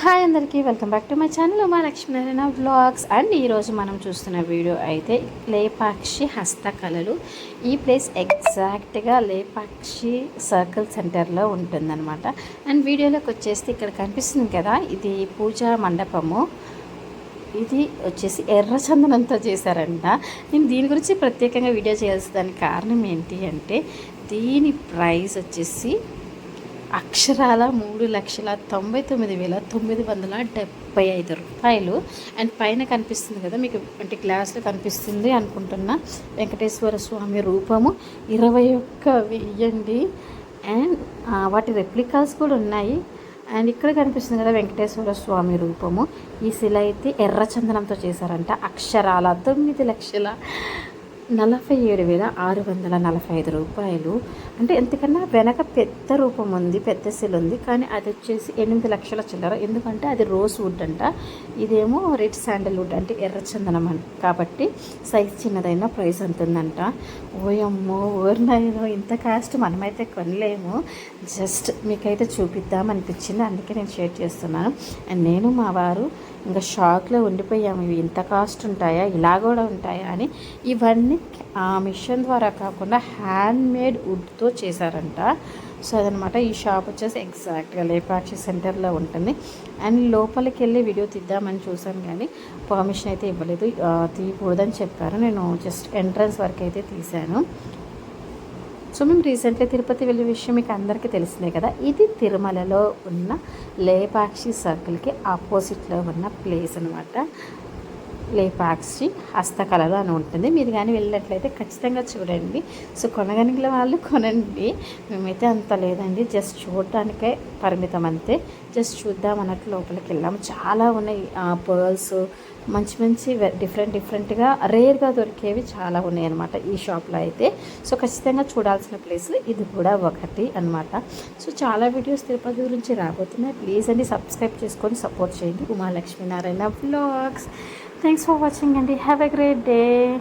Hi అందరికీ welcome back to my channel మా Lakshminarayana vlogs. And ఈరోజు మనం చూస్తున్న వీడియో అయితే లేపాక్షి హస్తకళలు ఈ ప్లేస్ ఎగ్జాక్ట్గా లేపాక్షి సర్కిల్ సెంటర్లో ఉంటుందన్నమాట. అండ్ వీడియోలోకి వచ్చేసి ఇక్కడ కనిపిస్తుంది కదా ఇది పూజా మండపము. ఇది వచ్చేసి ఎర్ర చందనంతో చేశారంట. నేను దీని గురించి ప్రత్యేకంగా వీడియో చేయాల్సిన దానికి కారణం ఏంటి అంటే దీని ప్రైస్ వచ్చేసి అక్షరాల మూడు లక్షల తొంభై తొమ్మిది వేల తొమ్మిది వందల డెబ్బై ఐదు రూపాయలు. అండ్ పైన కనిపిస్తుంది కదా మీకు అంటే గ్లాస్లో కనిపిస్తుంది అనుకుంటున్నా. వెంకటేశ్వర స్వామి రూపము ఇరవై ఒక్క వెయ్యండి. అండ్ వాటి రెప్లికాస్ కూడా ఉన్నాయి. అండ్ ఇక్కడ కనిపిస్తుంది కదా వెంకటేశ్వర స్వామి రూపము. ఈ శిల అయితే ఎర్ర చందనంతో చేశారంట. అక్షరాల తొమ్మిది లక్షల నలభై ఏడు వేల ఆరు వందల నలభై ఐదు రూపాయలు. అంటే ఎంతకన్నా వెనక పెద్ద రూపం ఉంది పెద్ద సెల్ ఉంది. కానీ అది వచ్చేసి ఎనిమిది లక్షల చిల్లర. ఎందుకంటే అది రోజ్ వుడ్ అంట. ఇదేమో రెడ్ శాండల్వుడ్ అంటే ఎర్ర చందనం అంట కాబట్టి సైజ్ చిన్నదైన ప్రైస్ అంటుందంట ఓయమ్మో ఓర్నాయనో ఇంత కాస్ట్ మనమైతే కొనలేము. జస్ట్ మీకైతే చూపిద్దాం అనిపించింది. అందుకే నేను షేర్ చేస్తున్నాను అండ్ నేను మా వారు ఇంకా షాక్లో ఉండిపోయాము. ఇవి ఇంత కాస్ట్ ఉంటాయా? ఇలా కూడా ఉంటాయా అని. ఇవన్నీ ఆ మిషన్ ద్వారా కాకుండా హ్యాండ్ మేడ్ వుడ్తో చేశారంట. సో అదనమాట ఈ షాప్ వచ్చేసి ఎగ్జాక్ట్గా లేపాక్షి సెంటర్లో ఉంటుంది. అండ్ లోపలికి వెళ్ళి వీడియో తీద్దామని చూసాను కానీ పర్మిషన్ అయితే ఇవ్వలేదు. తీయకూడదని చెప్పారు. నేను జస్ట్ ఎంట్రన్స్ వరకు అయితే తీశాను. సో మేము రీసెంట్గా తిరుపతి వెళ్ళే విషయం మీకు అందరికీ తెలిసిందే కదా. ఇది తిరుమలలో ఉన్న లేపాక్షి సర్కిల్కి ఆపోజిట్లో ఉన్న ప్లేస్ అనమాట లేపాక్షి హస్తకళలు అని ఉంటుంది. మీరు కానీ వెళ్ళినట్లయితే ఖచ్చితంగా చూడండి. సో కొనగలిగిన వాళ్ళు కొనండి. మేమైతే అంత లేదండి. జస్ట్ చూడటానికే పరిమితం అంతే. జస్ట్ చూద్దాం అన్నట్టు లోపలికి వెళ్ళాము చాలా ఉన్నాయి. పర్ల్స్ మంచి మంచి డిఫరెంట్ డిఫరెంట్గా రేర్గా దొరికేవి చాలా ఉన్నాయి అనమాట ఈ షాప్లో అయితే. సో ఖచ్చితంగా చూడాల్సిన ప్లేస్ ఇది కూడా ఒకటి అనమాట సో చాలా వీడియోస్ తిరుపతి గురించి రాబోతున్నాయి. ప్లీజ్ అండి సబ్స్క్రైబ్ చేసుకొని సపోర్ట్ చేయండి. Uma Lakshminarayana blogs Thanks for watching and have a great day.